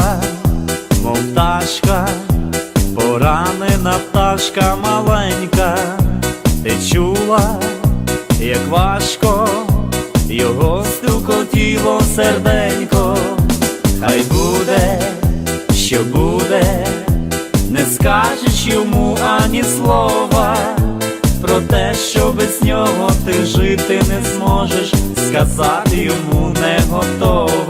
впала, мов ташка, поранена пташка маленька, ти чула, як важко, його стукотіло серденько, хай буде, що буде, не скажеш йому ані слова, про те, що без нього ти жити не зможеш, сказати йому не готова.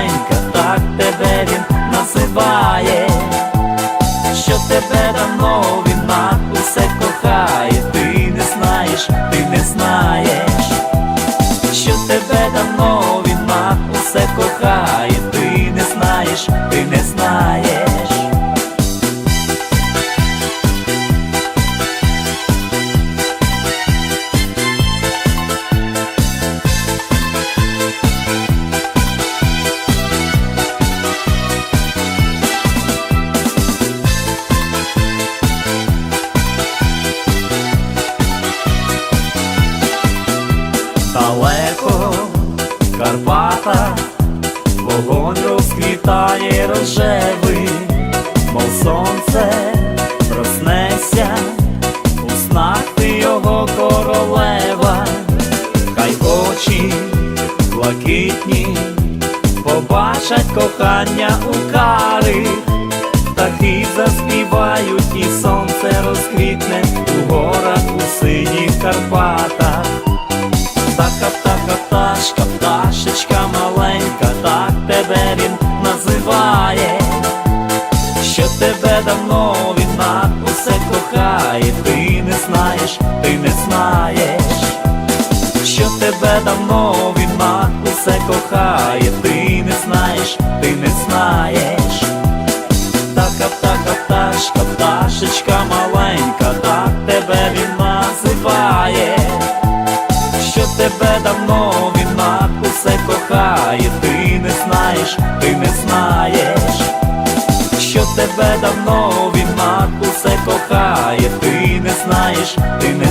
давно війна усе кохає, ти не знаєш, ти не знаєш, що тебе давно він на усе кохає, ти не знаєш, ти не розквітає рожевий, мов сонце проснеться, у снах його королева, хай очі блакитні, побачать кохання у кари, птахи заспівають, і сонце розквітне у горах давно він на усе кохає, ти не знаєш, ти не знаєш, що тебе давно він на усе кохає, ти не знаєш, ти не знаєш. Птаха, птаха, пташка, пташечка маленька, так тебе він називає що тебе давно він на усе кохає, тебе давно він на все кохає, ти не знаєш, ти не